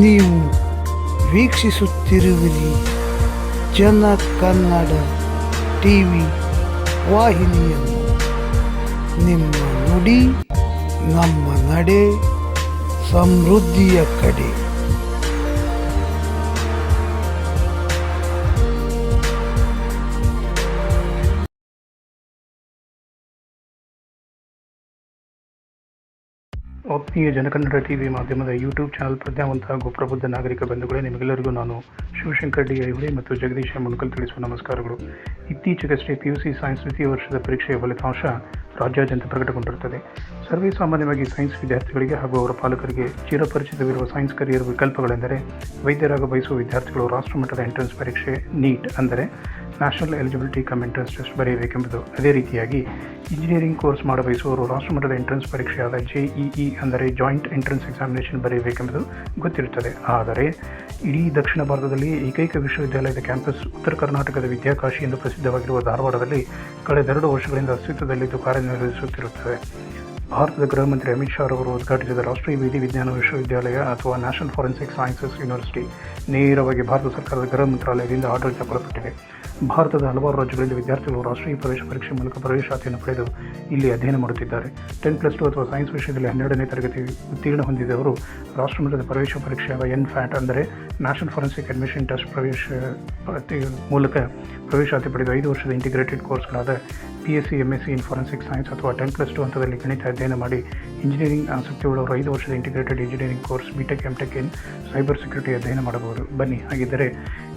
ನೀವು ವೀಕ್ಷಿಸುತ್ತಿರುವಿರಿ. ಜನ Kannada T V ವಾಹಿನಿಯನ್ನು ನಿಮ್ಮ ನುಡಿ ನಮ್ಮ ನಡೆ ಸಮೃದ್ಧಿಯ ಕಡೆ. ಆತ್ಮೀಯ ಜನಕನ್ನಡ ಟಿವಿ ಮಾಧ್ಯಮದ ಯೂಟ್ಯೂಬ್ ಚಾನಲ್ ಪ್ರಜ್ಞಾವಂತ ಹಾಗೂ ನಾಗರಿಕ ಬಂಧುಗಳೇ, ನಿಮಗೆಲ್ಲರಿಗೂ ನಾನು ಶಿವಶಂಕರ್ ಡಿ ಐಹೊಳೆ ಮತ್ತು ಜಗದೀಶ ಮುನ್ಕಲ್ ತಿಳಿಸುವ ನಮಸ್ಕಾರಗಳು. ಇತ್ತೀಚೆಗಷ್ಟೇ ಪಿ ಯು ಸಿ ಸೈನ್ಸ್ ದ್ವಿತೀಯ ವರ್ಷದ ಪರೀಕ್ಷೆಯ ಫಲಿತಾಂಶ ರಾಜ್ಯಾದ್ಯಂತ ಪ್ರಕಟಗೊಂಡಿರುತ್ತದೆ. ಸರ್ವೇ ಸಾಮಾನ್ಯವಾಗಿ ಸೈನ್ಸ್ ವಿದ್ಯಾರ್ಥಿಗಳಿಗೆ ಹಾಗೂ ಅವರ ಪಾಲಕರಿಗೆ ಚಿರಪರಿಚಿತವಿರುವ ಸೈನ್ಸ್ ಕರಿಯರ್ ವಿಕಲ್ಪಗಳೆಂದರೆ ವೈದ್ಯರಾಗ ಬಯಸುವ ವಿದ್ಯಾರ್ಥಿಗಳು ರಾಷ್ಟ್ರಮಟ್ಟದ ಎಂಟ್ರೆನ್ಸ್ ಪರೀಕ್ಷೆ ನೀಟ್ ಅಂದರೆ national eligibility cum entrance test ಬರೆಯಬೇಕೆಂಬುದು ಅದೇ ರೀತಿಯಾಗಿ ಇಂಜಿನಿಯರಿಂಗ್ ಕೋರ್ಸ್ ಮಾಡ ಬಯಸುವವರು ರಾಷ್ಟ್ರಮಟ್ಟದ ಎಂಟ್ರೆನ್ಸ್ ಪರೀಕ್ಷೆಯಾದ ಜೆಇಇ ಅಂದರೆ ಜಾಯಿಂಟ್ ಎಂಟ್ರೆನ್ಸ್ ಎಕ್ಸಾಮಿನೇಷನ್ ಬರೆಯಬೇಕೆಂಬುದು ಗೊತ್ತಿರುತ್ತದೆ. ಆದರೆ ಇಡೀ ದಕ್ಷಿಣ ಭಾರತದಲ್ಲಿ ಏಕೈಕ ವಿಶ್ವವಿದ್ಯಾಲಯದ ಕ್ಯಾಂಪಸ್ ಉತ್ತರ ಕರ್ನಾಟಕದ ವಿದ್ಯಾಕಾಶಿ ಎಂದು ಪ್ರಸಿದ್ಧವಾಗಿರುವ ಧಾರವಾಡದಲ್ಲಿ ಕಳೆದೆರಡು ವರ್ಷಗಳಿಂದ ಅಸ್ತಿತ್ವದಲ್ಲಿದ್ದು ಕಾರ್ಯನಿರ್ವಹಿಸುತ್ತಿರುತ್ತದೆ. ಭಾರತದ ಗೃಹ ಮಂತ್ರಿ ಅಮಿತ್ ಶಾ ಅವರು ಉದ್ಘಾಟಿಸಿದ ರಾಷ್ಟ್ರೀಯ ವಿಧಿ ವಿಜ್ಞಾನ ವಿಶ್ವವಿದ್ಯಾಲಯ ಅಥವಾ ನ್ಯಾಷನಲ್ ಫಾರೆನ್ಸಿಕ್ ಸೈನ್ಸಸ್ ಯೂನಿವರ್ಸಿಟಿ ನೇರವಾಗಿ ಭಾರತ ಸರ್ಕಾರದ ಗೃಹ ಮಂತ್ರಾಲಯದಿಂದ ಆಡಳಿತಕ್ಕೊಳಪಟ್ಟಿದೆ ಭಾರತದ ಹಲವಾರು ರಾಜ್ಯಗಳಲ್ಲಿ ವಿದ್ಯಾರ್ಥಿಗಳು ರಾಷ್ಟ್ರೀಯ ಪ್ರವೇಶ ಪರೀಕ್ಷೆ ಮೂಲಕ ಪ್ರವೇಶಾತಿಯನ್ನು ಪಡೆದು ಇಲ್ಲಿ ಅಧ್ಯಯನ ಮಾಡುತ್ತಿದ್ದಾರೆ. ಟೆನ್ ಪ್ಲಸ್ ಟು ಅಥವಾ ಸೈನ್ಸ್ ವಿಷಯದಲ್ಲಿ ಹನ್ನೆರಡನೇ ತರಗತಿ ಉತ್ತೀರ್ಣ ಹೊಂದಿದವರು ರಾಷ್ಟ್ರಮಟ್ಟದ ಪ್ರವೇಶ ಪರೀಕ್ಷೆಯಾದ ಎನ್ ಫ್ಯಾಟ್ ಅಂದರೆ ನ್ಯಾಷನಲ್ ಫಾರೆನ್ಸಿಕ್ ಅಡ್ಮಿಷನ್ ಟೆಸ್ಟ್ ಪ್ರವೇಶ ಮೂಲಕ ಪ್ರವೇಶಾತಿ ಪಡೆದು ಐದು ವರ್ಷದ ಇಂಟಿಗ್ರೇಟೆಡ್ ಕೋರ್ಸ್ಗಳಾದ P S C M S C in forensic science ಅಥವಾ ಟೆನ್ ಪ್ಲಸ್ ಟು ಹಂತದಲ್ಲಿ ಗಣಿತ ಅಧ್ಯಯನ ಮಾಡಿ ಇಂಜಿನಿಯರಿಂಗ್ ಆಸಕ್ತಿ ಉಳ್ಳವರು ಐದು ವರ್ಷದ integrated engineering course BTech MTech in cyber security ಅಧ್ಯಯನ ಮಾಡಬಹುದು. ಬನ್ನಿ, ಹಾಗಿದ್ದರೆ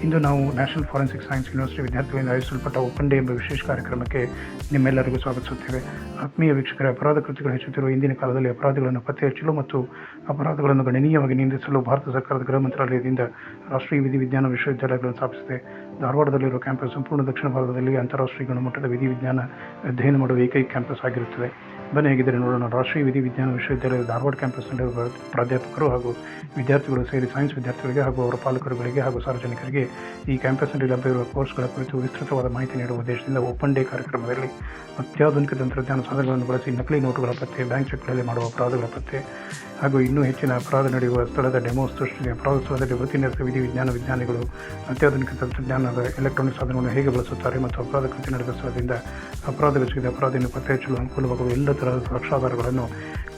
ಇಂದು ನಾವು ನ್ಯಾಷನಲ್ ಫಾರೆನ್ಸಿಕ್ ಸೈನ್ಸ್ ಯೂನಿವರ್ಸಿಟಿ ವಿದ್ಯಾರ್ಥಿಗಳಿಂದ ಆಯೋಜಿಸಲ್ಪಟ್ಟ ಓಪನ್ ಡೇ ಎಂಬ ವಿಶೇಷ ಕಾರ್ಯಕ್ರಮಕ್ಕೆ ನಿಮ್ಮೆಲ್ಲರಿಗೂ ಸ್ವಾಗತಿಸುತ್ತೇವೆ. ಆತ್ಮೀಯ ವೀಕ್ಷಕರ, ಅಪರಾಧ ಕೃತಿಗಳು ಹೆಚ್ಚುತ್ತಿರುವ ಇಂದಿನ ಕಾಲದಲ್ಲಿ ಅಪರಾಧಗಳನ್ನು ಪತ್ತೆ ಹಚ್ಚಲು ಮತ್ತು ಅಪರಾಧಗಳನ್ನು ಗಣನೀಯವಾಗಿ ನಿಂದಿಸಲು ಭಾರತ ಸರ್ಕಾರದ ಗೃಹ ಮಂತ್ರಾಲಯದಿಂದ ರಾಷ್ಟ್ರೀಯ ವಿಧಿ ವಿಜ್ಞಾನ ವಿಶ್ವವಿದ್ಯಾಲಯಗಳನ್ನು ಸ್ಥಾಪಿಸಿದೆ. ಧಾರವಾಡದಲ್ಲಿರುವ ಕ್ಯಾಂಪಸ್, ಸಂಪೂರ್ಣ ದಕ್ಷಿಣ ಭಾರತದಲ್ಲಿ ಅಂತಾರಾಷ್ಟ್ರೀಯ ಗುಣಮಟ್ಟದ ವಿಧಿ ವಿಜ್ಞಾನ ಅಧ್ಯಯನ ಮಾಡುವ ಏಕೈಕ ಕ್ಯಾಂಪಸ್ ಆಗಿರುತ್ತದೆ. ಬನ್ನಿ ಹೇಗಿದ್ದರೆ ನೋಡೋಣ. ರಾಷ್ಟ್ರೀಯ ವಿಧಿ ವಿಜ್ಞಾನ ವಿಶ್ವವಿದ್ಯಾಲಯದ ಧಾರವಾಡ ಕ್ಯಾಂಪಸ್ನಲ್ಲಿ ಪ್ರಾಧ್ಯಾಪಕರು ಹಾಗೂ ವಿದ್ಯಾರ್ಥಿಗಳು ಸೇರಿ ಸೈನ್ಸ್ ವಿದ್ಯಾರ್ಥಿಗಳಿಗೆ ಹಾಗೂ ಅವರ ಪಾಲಕರುಗಳಿಗೆ ಹಾಗೂ ಸಾರ್ವಜನಿಕರಿಗೆ ಈ ಕ್ಯಾಂಪಸ್ನಲ್ಲಿ ಲಭ್ಯವಿರುವ ಕೋರ್ಸ್ಗಳ ಕುರಿತು ವಿಸ್ತೃತವಾದ ಮಾಹಿತಿ ನೀಡುವ ಉದ್ದೇಶದಿಂದ ಓಪನ್ ಡೇ ಕಾರ್ಯಕ್ರಮದಲ್ಲಿ ಅತ್ಯಾಧುನಿಕ ತಂತ್ರಜ್ಞಾನ ಸಾಧನಗಳನ್ನು ಬಳಸಿ ನಕಲಿ ನೋಟುಗಳ ಪತ್ತೆ ಬ್ಯಾಂಕ್ ಚೆಕ್ಗಳಲ್ಲಿ ಮಾಡುವ ಅಪರಾಧಗಳ ಪತ್ತೆ ಹಾಗೂ ಇನ್ನೂ ಹೆಚ್ಚಿನ ಅಪರಾಧ ನಡೆಯುವ ಸ್ಥಳದ ಡೆಮೋ ಸೃಷ್ಟಿಗೆ, ಅಪರಾಧ ಸ್ಥಳದಲ್ಲಿ ವೃತ್ತಿನಿರತ ವಿಧಿ ವಿಜ್ಞಾನ ವಿಜ್ಞಾನಿಗಳು ಅತ್ಯಾಧುನಿಕ ತಂತ್ರಜ್ಞಾನದ ಎಲೆಕ್ಟ್ರಾನಿಕ್ ಸಾಧನಗಳನ್ನು ಹೇಗೆ ಬಳಸುತ್ತಾರೆ ಮತ್ತು ಅಪರಾಧ ಕೃತ್ಯ ನಡೆದ ಸ್ಥಳದಿಂದ ಅಪರಾಧವೆಸಗಿದ ಅಪರಾಧಿಯನ್ನು ಪತ್ತೆ ಹಚ್ಚಲು ಅನುಕೂಲವಾಗುವ ಎಲ್ಲ ತರಹದ ಸಾಕ್ಷಾಧಾರಗಳನ್ನು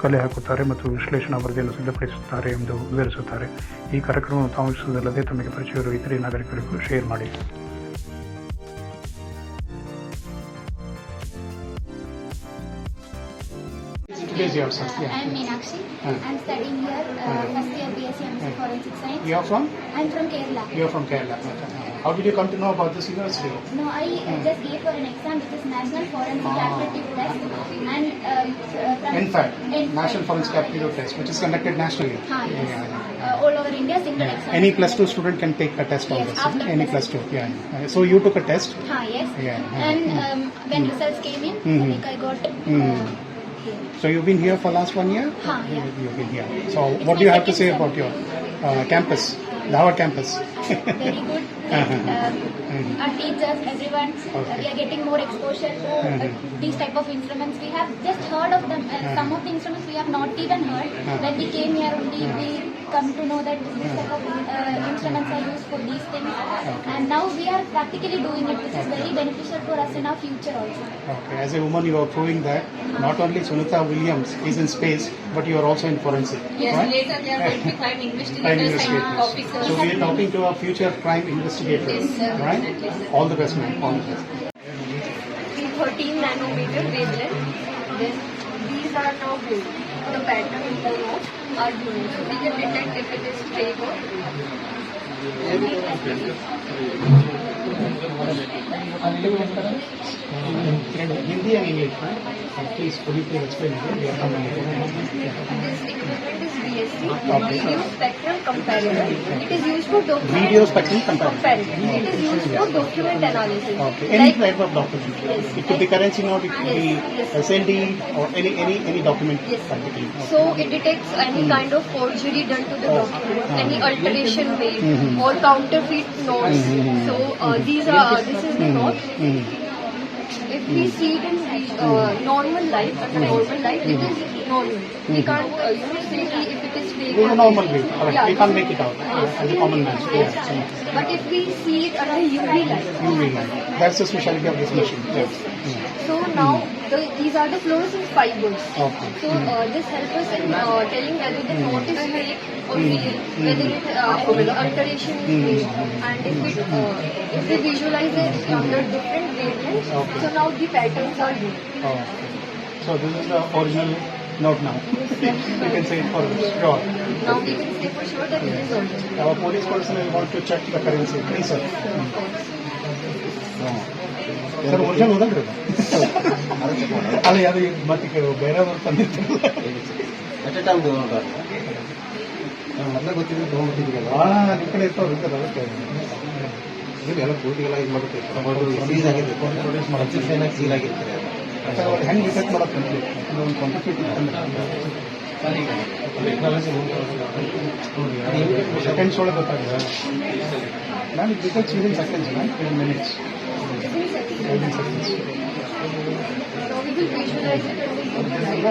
ಕಲೆ ಹಾಕುತ್ತಾರೆ ಮತ್ತು ವಿಶ್ಲೇಷಣಾ ವರದಿಯನ್ನು ಸಿದ್ಧಪಡಿಸುತ್ತಾರೆ ಎಂದು ವಿವರಿಸುತ್ತಾರೆ ಈ ಕಾರ್ಯಕ್ರಮವನ್ನು ತಾವು ತಮಗೆ ಪರಿಚಯವಿರುವ ಇತರೆ ನಾಗರಿಕರಿಗೂ ಶೇರ್ ಮಾಡಿ Today's yeah, Uh, I'm Meenakshi. I'm studying here, uh, first year BSc MSc Forensic Science. You're from? I'm from Kerala. You're from Kerala. How did you come to know about this university? No, I uh, just gave for an exam which is National Forensic Ah. Aptitude Test and um, uh, from NFAT, NFAT. National Forensic Aptitude Test, which is conducted nationally. Ah, yes. Yeah, Uh, all over India, single exam. Any plus two student can take a test on Yes, this. Any plus two, yeah. Uh, So you took a test. Ah, yes. Yeah, yeah. And um, when results came in, I Mhm. think I got. Uh, Mhm. So you've been here for last one year. Ah, yeah. You've been here. So It's what do you have to say about your uh, campus, Dhawar campus? Very good. Uh-huh. Mhm. our teachers, everyone, uh, Okay. we are getting more exposure to uh, Mhm. these type of instruments. We have just heard of them. Uh, Some of the instruments we have not even heard. Uh-huh. When we came here only, we come to know that these type of uh, instruments are used for these things. And now we are practically doing it, which is very beneficial for us in our future also. Okay. As a woman, you are proving that not only Sunita Williams is in space, but you are also in forensic. Yes, right? later they are going to be crime Crime investigators and investigators. officers. So we are talking to our future crime investigators, Yes, sir. right? All the best, man. All the best. 13 nanometer wavelength. Then these are now blue. The pattern in the note are blue. So we can detect if it is fake or Hindi and English, right? Uh, Please, could you please explain it? We are from this equipment is BSc. Video spectrum. It is used for document comparison. comparison. It is used for document analysis. Okay. Any Like type of document. Yes. It could be currency note, it could be Yes, yes. SND or any any any document. Yes. practically. So it detects any kind of forgery done to the document, any alteration made, Mhm. or counterfeit notes. Mhm. So uh, these this is the note. Mhm. If we see it in uh, normal light, under normal light, it is normal. We can't, uh, you know, say ki if it is fake. This is or a normal way. Correct. Yeah, We can't make it out Yes. as a common man. Yes. Yes. But if we see it under UV light, UV light. That's the specialty of this machine. Yes. so now so these are the fluorescent fibers. Okay. So uh, this helps us in uh, telling whether the note is mm-hmm. fake or real, mm-hmm. whether it uh, mm-hmm. any alteration is made, and if it uh, if we visualize it under different wavelengths, Okay. so now the patterns are good. So this is the original note now. you can say it for sure. Now we can say for sure that it is original. Our police person will want to check the currency. Please, sir. Sir, original होता ಅಲ್ಲ ಅದು ಮತ್ತೆ ಬೇರೆಯವ್ರು ತಂದಿರ್ತಾರಲ್ಲ at time ಮೊದಲೇ ಗೊತ್ತಿದ್ರೆ ತೊಗೊಂಡ್ಬಿಟ್ಟಿದ್ರಲ್ಲ ಭಾಳ ನಿಮ್ಮ ಕಡೆ ಇರ್ತದೆ ಅದಕ್ಕೆ ಎಲ್ಲ ಪೂರ್ತಿಗೆಲ್ಲ ಇದು ಮಾಡುತ್ತೆ. ಸೀಲ್ ಆಗಿದೆ. ಪ್ರೊಡ್ಯೂಸ್ ಮಾಡೋದು ಏನಾಗಿ ಸೀಲ್ ಆಗಿರ್ತಾರೆ ಹೆಂಗೆ ಮಾಡೋದು ಅಂತ ಒಂದು ಸೆಕೆಂಡ್ಸ್ ಒಳಗೆ ಗೊತ್ತಾಗಿದೆ ನಾನು within seconds in minutes seconds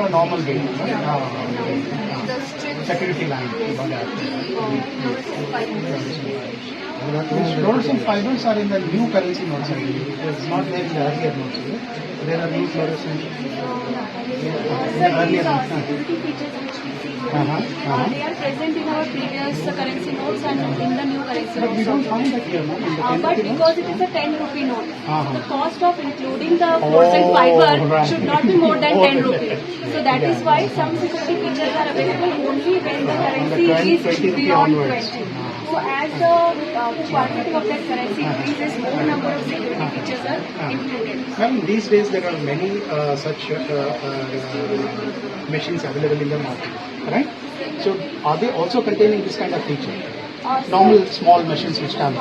a normal way. Ah, security line. Hmm. These rolls and fibers are in the new currency notes. It's not there in the earlier notes. There are new fluorescent. Earlier notes. Uh-huh, uh-huh. They are present in our previous currency notes and in the new currency But we notes. don't find that here, no? In the Uh, 10 but rupee because it is a 10 rupee note, Uh-huh. the cost of including the fluorescent Oh, fiber right. should not be more than 10 than rupee. that. So that is why some security features are available only when the currency 20 is 20 rupee beyond onwards. 20. So as the uh, quantity of that currency increases, more number of security features are included. Ma'am, these days there are many uh, such uh, uh, machines available in the market, right? So are they also containing this kind of feature? Normal small machines which come.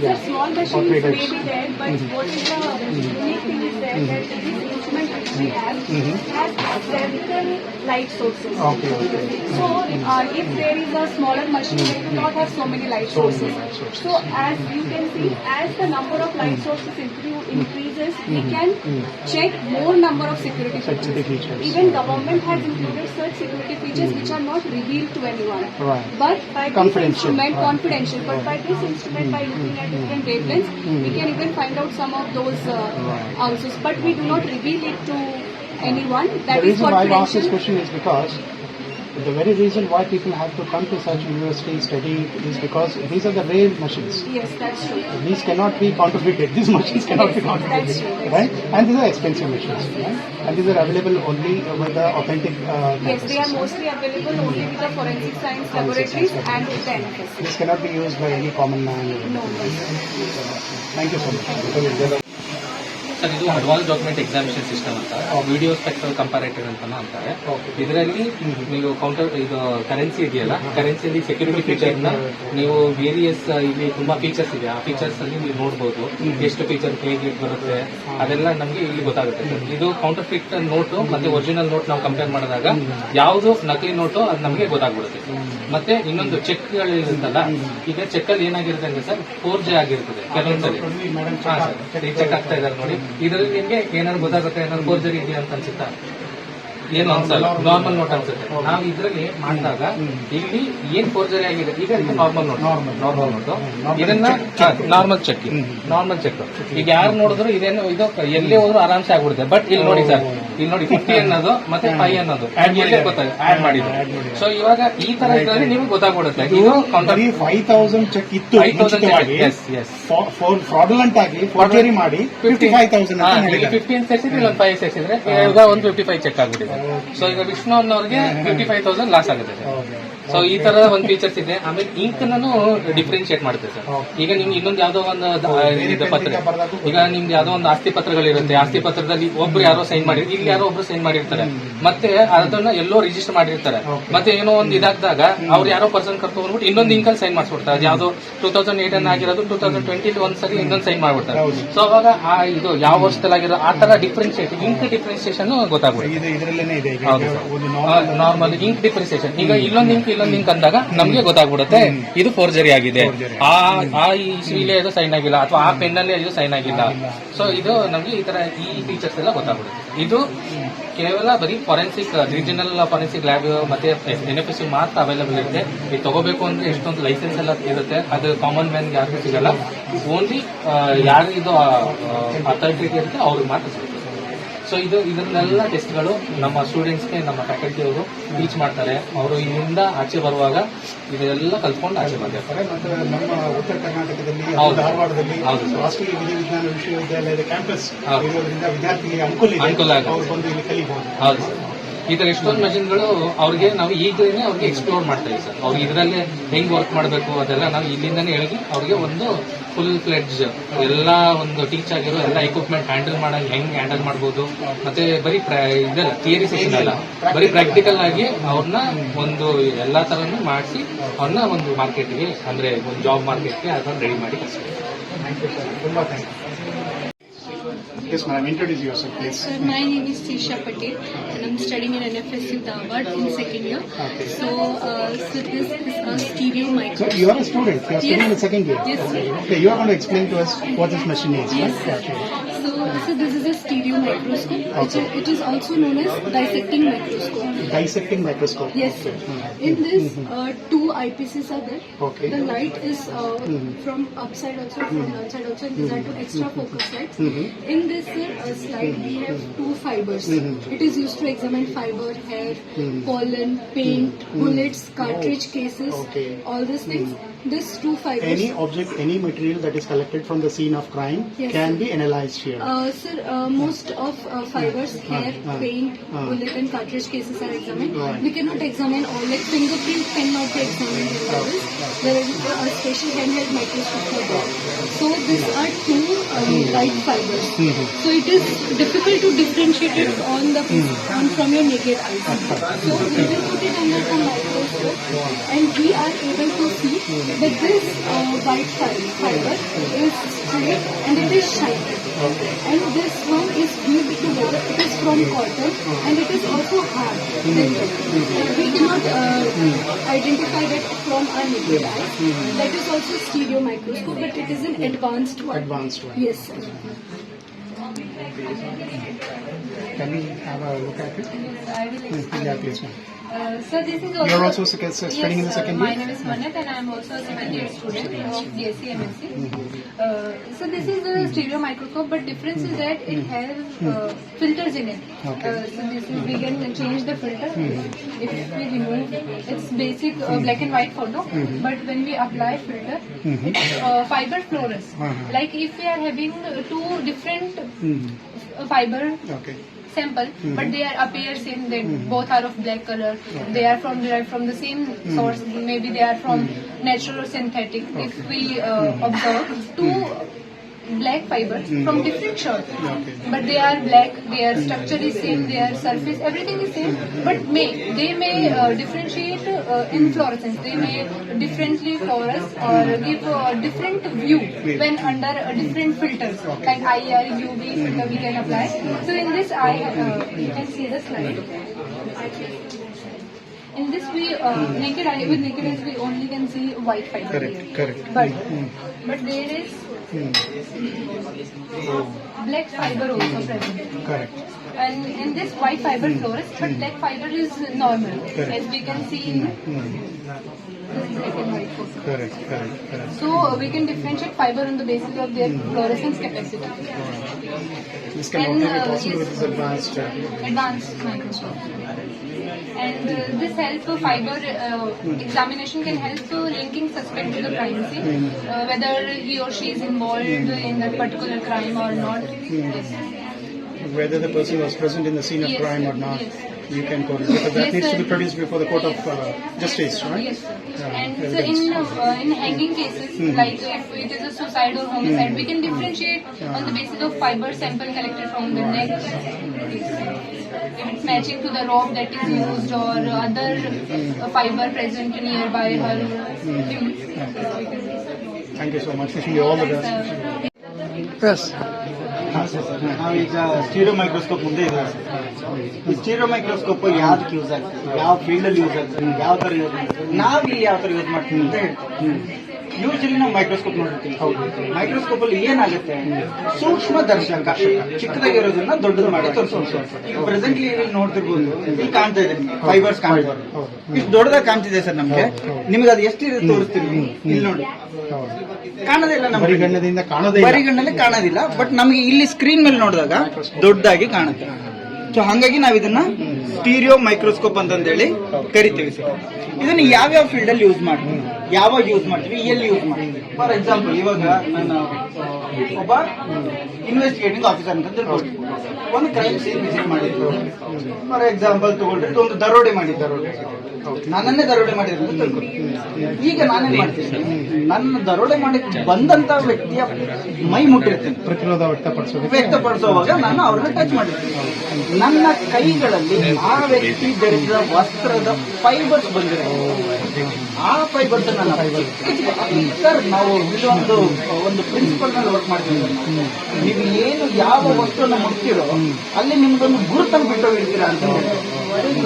The small machines may be there, but Mhm. what is the unique thing is that, that this instrument which we have Mhm. has mm-hmm. several light sources. Okay, okay. So uh, if mm-hmm. there is a smaller machine, it will not have so many light So many sources. light sources. So as you can see, mm-hmm. as the number of light sources incre- increases, we can check more number of security Security features. features. Even government has included such security features which are not revealed to anyone. Right. But by this Confidential, instrument, right. Confidential, but by this instrument, by looking at different wavelengths, we can even find out some of those uh, also. But we do not reveal it to anyone. That the is reason why I've asked this question is because the very reason why people have to come to such university study is because these are the real machines. Yes, that's true. These cannot be counterfeited. These machines cannot be Yes, counterfeited, that's true, right? And these are expensive machines, right? And these are available only with the authentic. Uh, Yes, they are mostly available only with the forensic science laboratories and with the NFS. This cannot be used by any common man. No, no. Thank you so much. Sir ಇದು advance document examination system ಅಂತ video spectral comparator ಅಂತ ಅಂತಾರೆ. ಇದರಲ್ಲಿ ನೀವು counter ಇದು currency ಇದೆಯಲ್ಲ ಕರೆನ್ಸಿಯಲ್ಲಿ security ಫೀಚರ್ನ ನೀವು ವೇರಿಯಸ್ ಇಲ್ಲಿ ತುಂಬಾ ಫೀಚರ್ಸ್ ಇದೆ. ಆ ಫೀಚರ್ಸ್ ಅಲ್ಲಿ ನೀವು ನೋಡಬಹುದು ಎಷ್ಟು ಫೀಚರ್ ಹೇಗೆ ಬರುತ್ತೆ. ಅದೆಲ್ಲ ನಮಗೆ ಇಲ್ಲಿ ಗೊತ್ತಾಗುತ್ತೆ ಇದು ಕೌಂಟರ್ ಫಿಟ್ ನೋಟು ಮತ್ತೆ ಒರಿಜಿನಲ್ ನೋಟ್ ನಾವು ಕಂಪೇರ್ ಮಾಡಿದಾಗ ಯಾವುದು ನಕಲಿ ನೋಟು ಅದು ನಮಗೆ ಗೊತ್ತಾಗ್ಬಿಡುತ್ತೆ ಮತ್ತೆ ಇನ್ನೊಂದು ಚೆಕ್ ಗಳಿರುತ್ತಲ್ಲ ಈಗ ಚೆಕ್ ಅಲ್ಲಿ ಏನಾಗಿರುತ್ತೆ ಅಂದ್ರೆ ಸರ್ ಫೋರ್ ಜೆ ಆಗಿರ್ತದೆ ಕೆಲವೊಂದ್ಸಲಿ ಚೆಕ್ ಆಗ್ತಾ ಇದಾರೆ ನೋಡಿ. ಇದರಲ್ಲಿ ನಿಮ್ಗೆ ಏನಾದ್ರು ಗೊತ್ತಾಗುತ್ತೆ ಏನಾದ್ರು ಫೋರ್ಜರಿ ಇದೆಯಾ ಅಂತ ಅನ್ಸುತ್ತಾ? ಏನು ಅನ್ಸಲ್ಲ. ನಾರ್ಮಲ್ ನೋಟ್ ಅನ್ಸುತ್ತೆ. ನಾವು ಇದ್ರಲ್ಲಿ ಮಾಡಿದಾಗ ಇಲ್ಲಿ ಏನ್ ಫೋರ್ಜರಿ ಆಗಿದೆ? ಈಗ ನಾರ್ಮಲ್ ನೋಟ್. ನಾರ್ಮಲ್ ನೋಟ್ ಇದನ್ನ. ನಾರ್ಮಲ್ ಚೆಕ್ ನಾರ್ಮಲ್ ಚೆಕ್ ಈಗ ಯಾರು ನೋಡಿದ್ರು ಇದೇನು ಇದು ಎಲ್ಲೇ ಹೋದ್ರು ಆರಾಮ್ಸೆ ಆಗ್ಬಿಡುತ್ತೆ. ಬಟ್ ಇಲ್ಲಿ ನೋಡಿ ಸರ್ ಇಲ್ಲಿ ನೋಡಿ ಫಿಫ್ಟಿ ಅನ್ನೋದು ಮತ್ತೆ ಫೈವ್ ಅನ್ನೋದು. ಎಲ್ಲೇ. ಗೊತ್ತಾಗ ಆಡ್ ಮಾಡಿದ್ರು ಸೊ ಇವಾಗ ಈ ತರ ಇದ್ರೆ ನಿಮ್ಗೆ ಗೊತ್ತಾಗ್ಬಿಡುತ್ತೆ. ಇದು ಫೈವ್ ತೌಸಂಡ್ ಚೆಕ್ ಇತ್ತು. 5,000 ಮುಂಚಿತವಾಗಿ ಎಸ್ yes, yes. ಫ್ರಾಡುಲೆಂಟ್ ಆಗಿ ಫೋರ್ಜರಿ ಮಾಡಿ ಫಿಫ್ಟಿ ಫೈವ್ ತೌಸಂಡ್ ಅಂತ ಸೇರಿಸಿದ್ರೆ ಸೆಕ್ಸಿದ್ರೆ ಒಂದು ಫೈವ್ ಈಗ ಒಂದು ಫಿಫ್ಟಿ ಫೈವ್ ಚೆಕ್ ಆಗ್ಬಿಟ್ಟಿದೆ ಸೊ ಈಗ ವಿಷ್ಣು ಅನ್ನೋರಿಗೆ ಫಿಫ್ಟಿ ಫೈವ್ ತೌಸಂಡ್ ಲಾಸ್ ಆಗುತ್ತೆ ಸೊ ಈ ತರ ಒಂದು ಫೀಚರ್ಸ್ ಇದೆ. ಆಮೇಲೆ ಇಂಕ್ ನಾನು ಡಿಫ್ರೆನ್ಶಿಯೇಟ್ ಮಾಡುತ್ತೆ ಸರ್. ಈಗ ನಿಮ್ಗೆ ಇನ್ನೊಂದು ಯಾವ್ದೋ ಒಂದು ಪತ್ರ. ಈಗ ನಿಮ್ದು ಯಾವ್ದೋ ಒಂದು ಆಸ್ತಿ ಪತ್ರಗಳಿರುತ್ತೆ. ಆಸ್ತಿ ಪತ್ರದಲ್ಲಿ ಒಬ್ರು ಯಾರೋ ಸೈನ್ ಮಾಡಿ ಇಲ್ಲಿ ಯಾರೋ ಒಬ್ರು ಸೈನ್ ಮಾಡಿರ್ತಾರೆ. ಮತ್ತೆ ಅದನ್ನ ಎಲ್ಲೋ ರಿಜಿಸ್ಟರ್ ಮಾಡಿರ್ತಾರೆ. ಮತ್ತೆ ಏನೋ ಒಂದು ಇದಾದಾಗ ಅವ್ರು ಯಾರೋ ಪರ್ಸನ್ ಕರ್ಕೊಂಡ್ಬಿಟ್ಟು ಇನ್ನೊಂದು ಇಂಕಲ್ ಸೈನ್ ಮಾಡಿಸ್ಬಿಡ್ತಾರೆ. ಯಾವ್ದೋ ಟೂ ತೌಸಂಡ್ ಏಟ್ ಅನ್ನ ಆಗಿರೋದು ಟೂ ತೌಸಂಡ್ ಟ್ವೆಂಟಿ ಒಂದ್ಸರಿ ಇನ್ನೊಂದು ಸೈನ್ ಮಾಡ್ಬಿಡ್ತಾರೆ. ಸೊ ಅವಾಗ ಆ ಇದು ಯಾವ ವರ್ಷದಲ್ಲಿ ಆಗಿರೋ ಆ ತರ differentiate ink differentiation normal normal ink differentiation ಈಗ ಇಲ್ಲೊಂದು ಇಂಕ್ ವಿಲನ್ ಲಿಂಕ್ ಅಂದಾಗ ನಮ್ಗೆ ಗೊತ್ತಾಗ್ಬಿಡುತ್ತೆ. ಇದು ಫೋರ್ಜರಿ ಆಗಿದೆ. ಆ ಆ ಇಸ್ವಿಲೇ ಇದು ಸೈನ್ ಆಗಿಲ್ಲ ಅಥವಾ ಆ ಪೆನ್ ಅಲ್ಲಿ ಇದು ಸೈನ್ ಆಗಿಲ್ಲ. ಸೊ ಇದು ನಮ್ಗೆ ಈ ತರ ಈ ಫೀಚರ್ಸ್ ಎಲ್ಲ ಗೊತ್ತಾಗ್ಬಿಡುತ್ತೆ. ಇದು ಕೇವಲ ಬರೀ ಫಾರೆನ್ಸಿಕ್ ರೀಜನಲ್ ಫಾರೆನ್ಸಿಕ್ ಲ್ಯಾಬ್ ಮತ್ತೆ ಎನ್ ಎಫ್ ಎಸ್ ಮಾತ್ರ ಅವೈಲೇಬಲ್ ಇರುತ್ತೆ. ಇದು ತಗೋಬೇಕು ಅಂದ್ರೆ ಎಷ್ಟೊಂದು ಲೈಸೆನ್ಸ್ ಎಲ್ಲ ಇರುತ್ತೆ. ಅದು ಕಾಮನ್ ಮ್ಯಾನ್ ಯಾರಿಗೂ ಸಿಗಲ್ಲ. ಓನ್ಲಿ ಯಾರು ಇದು ಅಥಾರಿಟಿ ಇರುತ್ತೆ ಅವ್ರಿಗೆ ಮಾತ್ರ ಸಿಗುತ್ತೆ. ಸೊ ಇದು ಇದನ್ನೆಲ್ಲ ಟೆಸ್ಟ್ಗಳು ನಮ್ಮ ಸ್ಟೂಡೆಂಟ್ಸ್ಗೆ ನಮ್ಮ ಫ್ಯಾಕಲ್ಟಿ ಅವರು ಟೀಚ್ ಮಾಡ್ತಾರೆ ಅವರು ಇಲ್ಲಿಂದ ಆಚೆ ಬರುವಾಗ ಇದೆಲ್ಲ ಕಲ್ತ್ಕೊಂಡು ಆಚೆ ಬಂದಿರ್ತಾರೆ ಮತ್ತೆ ನಮ್ಮ ಉತ್ತರ ಕರ್ನಾಟಕದಲ್ಲಿ. ಧಾರವಾಡದಲ್ಲಿ. ರಾಷ್ಟ್ರೀಯ ವಿಧಿ ವಿಜ್ಞಾನ ವಿಶ್ವವಿದ್ಯಾಲಯದ ಕ್ಯಾಂಪಸ್. ಇರೋದ್ರಿಂದ ವಿದ್ಯಾರ್ಥಿಗಳಿಗೆ ಅನುಕೂಲ ಇದೆ ಅನುಕೂಲ. ಅವ್ರು ಬಂದು ಇಲ್ಲಿ ಕಲಿಬಹುದು ಹೌದು ಸರ್ ಈ ತರ ಎಷ್ಟೊಂದು ಮಷಿನ್ಗಳು ಅವ್ರಿಗೆ ನಾವು ಈಗಲೇ ಅವ್ರಿಗೆ ಎಕ್ಸ್ಪ್ಲೋರ್ ಮಾಡ್ತೀವಿ ಸರ್ ಅವ್ರಿಗೆ ಇದರಲ್ಲೇ ಹೆಂಗ್ ವರ್ಕ್ ಮಾಡಬೇಕು ಅದೆಲ್ಲ ನಾವು ಇಲ್ಲಿಂದಾನೆ ಹೇಳಿ ಅವ್ರಿಗೆ ಒಂದು ಫುಲ್ ಫ್ಲೆಡ್ಜ್ ಎಲ್ಲ ಒಂದು ಟೀಚ್ ಆಗಿರೋ ಎಲ್ಲ ಎಕ್ವಿಪ್ಮೆಂಟ್ ಹ್ಯಾಂಡಲ್ ಮಾಡಂಗ್ ಹೆಂಗ್ ಹ್ಯಾಂಡಲ್ ಮಾಡ್ಬೋದು. ಮತ್ತೆ ಬರೀ ಇದಲ್ಲ ಥಿಯರಿ ಸೆಷನ್ ಅಲ್ಲ. ಬರೀ ಪ್ರಾಕ್ಟಿಕಲ್ ಆಗಿ ಅವ್ರನ್ನ ಒಂದು ಎಲ್ಲಾ ತರನು ಮಾಡಿಸಿ ಅವ್ರನ್ನ ಒಂದು ಮಾರ್ಕೆಟ್ಗೆ ಅಂದ್ರೆ ಒಂದು ಜಾಬ್ ಮಾರ್ಕೆಟ್ಗೆ ಅದನ್ನ ರೆಡಿ ಮಾಡಿ ಸರ್ ತುಂಬಾ thank Yes, ma'am. Introduce yourself, please. Sir, my name is Tisha Patel, and I'm studying in NFSU Dawad in second year. Okay. So, uh, so this is a stereo microscope. So you are a student. You are studying yes. in second year. Yes. Okay. okay. You are going to explain to us what this machine is. Yes. Right? Okay. So, so this is a stereo microscope. Okay. It is also known as dissecting microscope. Dissecting microscope. Yes, sir. In this, uh, two eyepieces are there. Okay. The light is uh, Mhm. from upside also, from downside also, and these are two extra focus lights. In this uh, slide, we have two fibers. It is used to examine fiber, hair, pollen, paint, bullets, cartridge cases, Okay. all these things. This two fibers. Any object, any material that is collected from the scene of crime Yes. can be analyzed here. Uh, sir, uh, most of uh, fibers, hair, paint, bullet and cartridge cases are examined. Right. We cannot examine all, like fingerprint cannot be examined in this. There is a special handheld microscope for that. So these are two um, light fibers. Mhm. So it is difficult to differentiate it on the on from your naked eyes. So we will put it under the microscope and we are able to see that this uh, white fiber is straight and it is shiny. And this one is weaved together. It is from cotton and it is also hard. Hmm. Uh, hmm. We cannot uh, hmm. identify that from our naked eyes. That is also stereo microscope, but it is an advanced one. Advanced one. Yes, sir. Can we have a look at it? I will Hmm, Yeah, please. ma'am. Uh, so this is You are also sec- studying in the Yes, second My year? name is Manat and I am also a second year student of BSc MSc. Uh, so this is a stereo microscope, but difference is that it has uh, filters in it. Okay. Uh, so this is we can change the filter. If we remove its basic uh, black and white photo, but when we apply filter, it's uh, fiber fluoresce. Uh-huh. Like if we are having uh, two different uh, fiber Okay. Sample, but mm-hmm. they are appear same. They mm-hmm. both are of black color. They are from derived from the same mm-hmm. source. Maybe they are from natural or synthetic. If we uh, observe two black fibers from different shirts, Okay. but they are black. Their structure is same. Their surface, everything is same. But may they may uh, differentiate uh, in fluorescence. They may differently fluoresce or give a different view when under uh, different filters like IR, UV filter we can apply. So in this, I uh, you can see the slide. In this, we uh, naked eye with naked eyes we only can see white fiber. Correct, correct. But but there is Hmm. black fiber also hmm. present. Correct. And in this white fiber hmm. fluoresce, but black fiber is normal, as we can see in this black and white photo. Correct, correct, correct. So uh, we can differentiate fiber on the basis of their fluorescence capacity. This can And, only be uh, possible with this advanced. Uh, Advanced microscope. And uh, this help uh, fiber uh, examination can help uh, linking suspect to the crime scene, uh, whether he or she is involved in that particular crime or not. Yes. whether the person was present in the scene of Yes, crime or sir. not, Yes. you can call it. Because that Yes, needs to sir. be produced before the court of uh, justice, right? Yes, sir. Yeah, and so evidence. in uh, in hanging cases, like if it is a suicide or homicide, we can differentiate on the basis of fiber sample collected from the neck If it's matching to the rope that is used or other uh, fiber present nearby her him. Thank you so much. Wishing you all the best. Yes. ನಮಸ್ತೆ sir ನಾವೀಗ stereo microscope ಮುಂದೆ ಇದ್ದೀವಿ sir ಈ stereo microscope ಯಾವ್ದಕ್ಕೆ use ಆಗ್ತದೆ ಯಾವ field ಅಲ್ಲಿ use ಆಗ್ತದೆ ಯಾವ ತರ ಯೂಸ್ ಮಾಡ್ತೀವಿ ನಾವ್ ಇಲ್ಲಿ ಯಾವ ತರ ಯೂಸ್ ಮಾಡ್ತೀವಿ ಅಂತ ಹೇಳ್ತೀವಿ ಯೂಶಲಿ ನಾವು ಮೈಕ್ರೋಸ್ಕೋಪ್ ನೋಡಿರ್ತೀವಿ ಮೈಕ್ರೋಸ್ಕೋಪ್ ಅಲ್ಲಿ ಏನಾಗುತ್ತೆ? ಸೂಕ್ಷ್ಮ ದರ್ಶಕ ಚಿಕ್ಕದಾಗಿರೋದನ್ನ ದೊಡ್ಡದು ಮಾಡಿ ತೋರಿಸೋದು ಈಗ ಪ್ರೆಸೆಂಟ್ಲಿ ನೋಡ್ತಿರ್ಬೋದು. ಇಲ್ಲಿ ಕಾಣ್ತಾ ಇದೆ ಫೈಬರ್ಸ್ ಕಾಣ್ತಾ ಇದೆ. ಇಷ್ಟು ದೊಡ್ಡದಾಗಿ ಕಾಣ್ತಿದೆ ಸರ್ ನಮ್ಗೆ. ನಿಮ್ಗೆ ಅದು ಎಷ್ಟಿದೆ ತೋರಿಸ್ತೀವಿ ಇಲ್ಲಿ ನೋಡಿ. ಕಾಣೋದಿಲ್ಲ ನಮ್ಗೆ. ಬರಿಗಣ್ಣದಿಂದ ಕಾಣೋದೇ ಬರಿಗಣ್ಣಲ್ಲಿ ಕಾಣೋದಿಲ್ಲ. ಬಟ್ ನಮಗೆ ಇಲ್ಲಿ ಸ್ಕ್ರೀನ್ ಮೇಲೆ ನೋಡಿದಾಗ ದೊಡ್ಡದಾಗಿ ಕಾಣುತ್ತೆ. ಸೊ ಹಾಗಾಗಿ ನಾವು ಇದನ್ನ ಸ್ಟೀರಿಯೋ ಮೈಕ್ರೋಸ್ಕೋಪ್ ಅಂತಂದೇಳಿ ಕರಿತೀವಿ ಸರ್. ಇದನ್ನ ಯಾವ್ಯಾವ ಫೀಲ್ಡ್ ಅಲ್ಲಿ ಯೂಸ್ ಮಾಡ್ತೀವಿ? ಯಾವಾಗ ಯೂಸ್ ಮಾಡ್ತೀವಿ? ಎಲ್ಲಿ ಯೂಸ್ ಮಾಡ್ತೀವಿ? ಫಾರ್ ಎಕ್ಸಾಂಪಲ್ ಇವಾಗ ನಾನು ಆ, ಒಬ್ಬ ಇನ್ವೆಸ್ಟಿಗೇಟಿಂಗ್ ಆಫೀಸರ್ ಅಂತ ತಿಳ್ಕೊಳ್ಳಿ ಒಂದು ಕ್ರೈಮ್ ಸೀನ್ ವಿಸಿಟ್ ಮಾಡಿದ್ರು. ಫಾರ್ ಎಕ್ಸಾಂಪಲ್ ತಗೊಂಡ್ರೆ ಒಂದು ದರೋಡೆ ಮಾಡಿದ್ದು ದರೋಡೆ. ನನ್ನನ್ನೇ ದರೋಡೆ ಮಾಡಿದ್ರು ಅಂತ ತಿಳ್ಕೊಳ್ಳಿ ಈಗ ನಾನೇನ್ ಮಾಡ್ತೀನಿ ನನ್ನ ದರೋಡೆ ಮಾಡಿ ಬಂದಂತ ವ್ಯಕ್ತಿಯ ಮೈ ಮುಟ್ಟಿರ್ತೇನೆ. ಪ್ರತಿರೋಧ ವ್ಯಕ್ತಪಡಿಸೋವಾಗ ವ್ಯಕ್ತಪಡಿಸುವಾಗ ನಾನು ಅವ್ರನ್ನ ಟಚ್ ಮಾಡಿರ್ತೀನಿ. ನನ್ನ ಕೈಗಳಲ್ಲಿ ಆ ವ್ಯಕ್ತಿ ಧರಿಸಿದ ವಸ್ತ್ರದ ಫೈಬರ್ಸ್ ಬಂದಿದೆ ಆ ಫೈಬರ್ಸ್ ಸರ್, ನಾವು ಇದೊಂದು ಒಂದು ಪ್ರಿನ್ಸಿಪಲ್ನಲ್ಲಿ ವರ್ಕ್ ಮಾಡ್ತೀವಿ ನೀವು ಏನು ಯಾವ ವಸ್ತುವನ್ನು ಮುಟ್ತಿರೋ ಅಲ್ಲಿ ನಿಮ್ಗೊಂದು ಗುರುತನ್ನು ಬಿಟ್ಟೋಗಿರ್ತೀರಾ ಅಂತ ಹೇಳ್ತಾರೆ.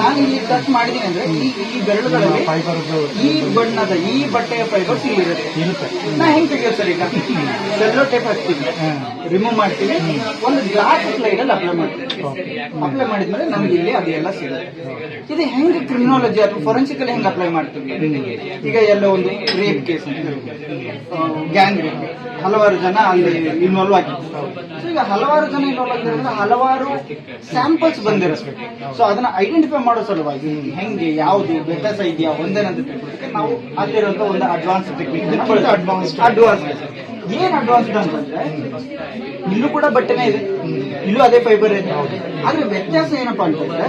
ನಾನು ಇಲ್ಲಿ ಟಚ್ ಮಾಡಿದ್ದೀನಿ ಅಂದ್ರೆ ಈ ಈ ಬೆರಳುಗಳಲ್ಲಿ ಈ ಬಣ್ಣದ ಈ ಬಟ್ಟೆಯ ಫೈಬರ್ಸ್ ಇಲ್ಲಿ ಇರುತ್ತೆ. ನಾ ಹೆಂಗ್ ತೆಗಿಯೋದು ಸರ್ ಈಗ? ಸೆಲ್ಲೋ ಟೇಪ್ ಹಾಕ್ತೀವಿ ರಿಮೂವ್ ಮಾಡ್ತೀವಿ ಒಂದು ಗ್ಲಾಸ್ ಸ್ಲೈಡ್ ಅಲ್ಲಿ ಅಪ್ಲೈ ಮಾಡ್ತೀವಿ ಅಪ್ಲೈ ಮಾಡಿದ್ಮೇಲೆ ನಮ್ಗೆ ಇಲ್ಲಿ ಅದೆಲ್ಲ ಸಿಗುತ್ತೆ. ಇದು ಹೆಂಗ್ ಕ್ರಿಮಿನಾಲಜಿ ಅಥವಾ ಫೊರೆನ್ಸಿಕ್ ಅಲ್ಲಿ ಹೆಂಗ್ ಅಪ್ಲೈ ಮಾಡ್ತೀವಿ? ಈಗ ಎಲ್ಲೋ ಒಂದು ರೇಪ್ ಕೇಸ್ ಗ್ಯಾಂಗ್ ರೇಪ್ ಹಲವಾರು ಜನ ಅಲ್ಲಿ ಇನ್ವಾಲ್ವ್ ಆಗಿರ್ತಾರೆ ಸೊ ಈಗ ಹಲವಾರು ಜನ ಇನ್ವಾಲ್ವ್ ಆಗಿದ್ದಾರೆ ಹಲವಾರು ಸ್ಯಾಂಪಲ್ಸ್ ಬಂದಿರಬೇಕು ಸೊ ಅದನ್ನ ಐಡೆಂಟಿಫೈ ಮಾಡೋ ಸಲುವಾಗಿ ಹೆಂಗೆ ಯಾವುದು ವ್ಯತ್ಯಾಸ ಇದೆಯಾ ಒಂದೇನಂತ ತಿಳ್ಕೊಳ್ಳೋದಕ್ಕೆ ನಾವು ಅಲ್ಲಿರುವಂತ ಒಂದು ಅಡ್ವಾನ್ಸ್ ಟೆಕ್ನಿಕ್ ಅಡ್ವಾನ್ಸ್ ಅಡ್ವಾನ್ಸ್ ಏನ್ ಅಡ್ವಾನ್ಸ್ ಅಂತಂದ್ರೆ ಇಲ್ಲೂ ಕೂಡ ಬಟ್ಟೆನೇ ಇದೆ. ಇಲ್ಲೂ ಅದೇ ಫೈಬರ್ ಇದೆ. ಆದ್ರೆ ವ್ಯತ್ಯಾಸ ಏನಪ್ಪಾ ಅಂತಂದ್ರೆ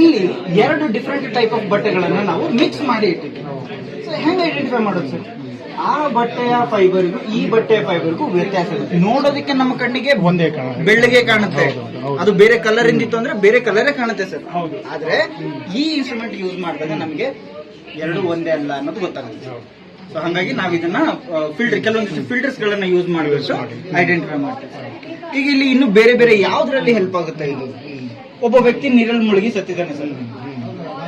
ಇಲ್ಲಿ ಎರಡು ಡಿಫ್ರೆಂಟ್ ಟೈಪ್ ಆಫ್ ಬಟ್ಟೆಗಳನ್ನ ನಾವು ಮಿಕ್ಸ್ ಮಾಡಿ ಇಟ್ಟಿದ್ದೀವಿ. ಸೊ ಹೆಂಗ್ ಐಡೆಂಟಿಫೈ ಮಾಡೋದು ಸರ್? ಆ ಬಟ್ಟೆಯ ಫೈಬರ್ಗೂ ಈ ಬಟ್ಟೆಯ ಫೈಬರ್ಗೂ ವ್ಯತ್ಯಾಸ ಇದೆ ನೋಡೋದಕ್ಕೆ ನಮ್ಮ ಕಣ್ಣಿಗೆ ಒಂದೇ ಕಾಣುತ್ತೆ. ಬೆಳ್ಳಗೆ ಕಾಣುತ್ತೆ. ಅದು ಬೇರೆ ಕಲರ್ ಇಂದಿತ್ತು ಅಂದ್ರೆ ಬೇರೆ ಕಲರೇ ಕಾಣುತ್ತೆ ಸರ್. ಆದ್ರೆ ಈ ಇನ್ಸ್ಟ್ರೂಮೆಂಟ್ ಯೂಸ್ ಮಾಡಿದಾಗ ನಮಗೆ ಎರಡು ಒಂದೇ ಅಲ್ಲ ಅನ್ನೋದು ಗೊತ್ತಾಗುತ್ತೆ ಸೊ ಹಾಗಾಗಿ ನಾವು ಇದನ್ನ ಫಿಲ್ಟರ್ ಕೆಲವೊಂದಿಷ್ಟು ಫಿಲ್ಟರ್ಸ್ ಗಳನ್ನ ಯೂಸ್ ಮಾಡಬೇಕು ಐಡೆಂಟಿಫೈ ಮಾಡ್ತೀವಿ ಈಗ ಇಲ್ಲಿ ಇನ್ನು ಬೇರೆ ಬೇರೆ ಯಾವ್ದ್ರಲ್ಲಿ ಹೆಲ್ಪ್ ಆಗುತ್ತೆ ಇದು? ಒಬ್ಬ ವ್ಯಕ್ತಿ ನೀರಲ್ಲಿ ಮುಳುಗಿ ಸತ್ತಿದ್ದಾನೆ ಸರ್.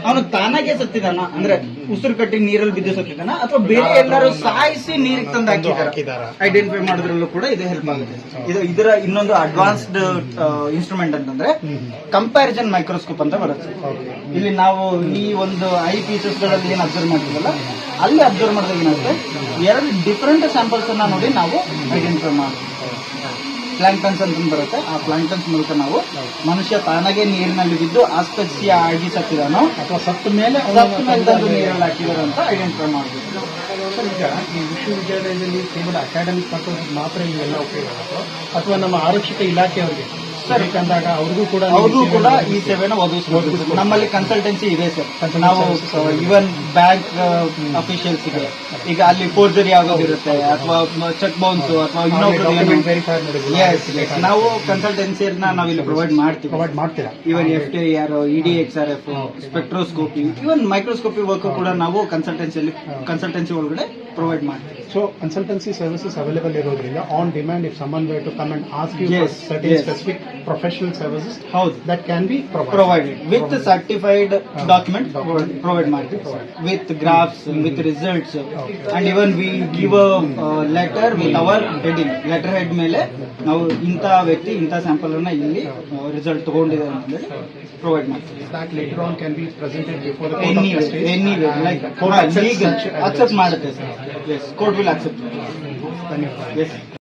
ಅವನು ತಾನಾಗೆ ಸತ್ತಿದಾನ? ಅಂದ್ರೆ ಉಸಿರು ಕಟ್ಟಿ ನೀರಲ್ಲಿ ಬಿದ್ದು ಸತ್ತಿದಾನ? ಅಥವಾ ಬೇರೆ ಎಲ್ಲರೂ ಸಾಯಿಸಿ ನೀರಿಗೆ ತಂದು ಹಾಕಿದಾರ? ಐಡೆಂಟಿಫೈ ಮಾಡೋದ್ರಲ್ಲೂ ಕೂಡ ಇದು ಹೆಲ್ಪ್ ಆಗುತ್ತೆ. ಇದು ಇದರ ಇನ್ನೊಂದು ಅಡ್ವಾನ್ಸ್ಡ್ ಇನ್ಸ್ಟ್ರೂಮೆಂಟ್ ಅಂತಂದ್ರೆ ಕಂಪ್ಯಾರಿಸನ್ ಮೈಕ್ರೋಸ್ಕೋಪ್ ಅಂತ ಬರುತ್ತೆ. ಇಲ್ಲಿ ನಾವು ಈ ಒಂದು ಐ ಪೀಸಸ್ಗಳಲ್ಲಿ ಏನ್ ಅಬ್ಸರ್ವ್ ಮಾಡ್ತೀವಲ್ಲ ಅಲ್ಲಿ ಅಬ್ಸರ್ವ್ ಮಾಡಿದಾಗ ಏನಾಗುತ್ತೆ? ಎರಡು ಡಿಫರೆಂಟ್ ಸ್ಯಾಂಪಲ್ಸ್ ಅನ್ನ ನೋಡಿ ನಾವು ಐಡೆಂಟಿಫೈ ಮಾಡ್ತೀವಿ. ಪ್ಲಾಂಕ್ಟನ್ಸ್ ಅಂತ ಬರುತ್ತೆ. ಆ ಪ್ಲಾಂಕ್ಟನ್ಸ್ ಮೂಲಕ ನಾವು ಮನುಷ್ಯ ತಾನಾಗೆ ನೀರಿನಲ್ಲಿ ಬಿದ್ದು ಆಸ್ಪತ್ರೆಯ ಆಗಿ ಸತ್ತಿದಾನೋ ಅಥವಾ ಸತ್ತ ಮೇಲೆ ಸತ್ತ ಮೇಲೆ ನೀರಲ್ಲಿ ಹಾಕಿದಾರೆ ಅಂತ ಐಡೆಂಟಿಫೈ ಮಾಡಬೇಕು ಸರ್ ಈಗ ಈ ವಿಶ್ವವಿದ್ಯಾಲಯದಲ್ಲಿ ಕೇವಲ ಅಕಾಡೆಮಿಕ್ ಪರ್ಪಸ್ ಮಾತ್ರ ಇವೆಲ್ಲ ಉಪಯೋಗ ಅಥವಾ ನಮ್ಮ ಆರಕ್ಷಿತ ಇಲಾಖೆಯವರಿಗೆ ಸರ್ ಕಂದಾಗ ಅವ್ರಿಗೂ ಕೂಡ ಅವ್ರಿಗೂ ಕೂಡ ಈ ಸೇವೆನ ಒದಗಿಸಬಹುದು ನಮ್ಮಲ್ಲಿ ಕನ್ಸಲ್ಟೆನ್ಸಿ ಇದೆ ಸರ್. ನಾವು ಇವನ್ ಬ್ಯಾಂಕ್ ಅಫಿಷಿಯಲ್ಸ್ಗೆ. ಈಗ ಅಲ್ಲಿ ಫೋರ್ಜರಿ ಆಗೋದಿರುತ್ತೆ ಅಥವಾ ಚೆಕ್ ಬೌನ್ಸ್ ಅಥವಾ ಇನ್ನೊಬ್ರು. ನಾವು ಕನ್ಸಲ್ಟೆನ್ಸಿಯನ್ನ ನಾವಿಲ್ಲಿ ಇಲ್ಲಿ ಪ್ರೊವೈಡ್ ಮಾಡ್ತೀವಿ. ಪ್ರೊವೈಡ್ ಮಾಡ್ತೀರಾ even F T R ED X R F spectroscopy even microscopy work ಕೂಡ ನಾವು ಕನ್ಸಲ್ಟೆನ್ಸಿಯಲ್ಲಿ ಕನ್ಸಲ್ಟೆನ್ಸಿ ಒಳಗಡೆ ಪ್ರೊವೈಡ್ ಮಾಡ್ತೀವಿ. ಸೊ consultancy services available ಇರೋದ್ರಿಂದ on demand if someone were to come and ask you Yes, certain yes. specific professional services ಹೌದು that can be provided with certified document provide ಮಾಡ್ತೀವಿ with graphs with results and even we give a uh, letter with our heading letter head ಮೇಲೆ ನಾವು ಇಂಥ ವ್ಯಕ್ತಿ ಇಂಥ sample ಅನ್ನ ಇಲ್ಲಿ result ತಗೊಂಡಿದ್ದಾರೆ ಅಂತ ಹೇಳಿ ಪ್ರೊವೈಡ್ ಮಾಡ್ತೀವಿ that later on can be presented before the court of justice. Any like Court accepts such- accept ಮಾಡುತ್ತೆ sir yes court will accept it. Yes.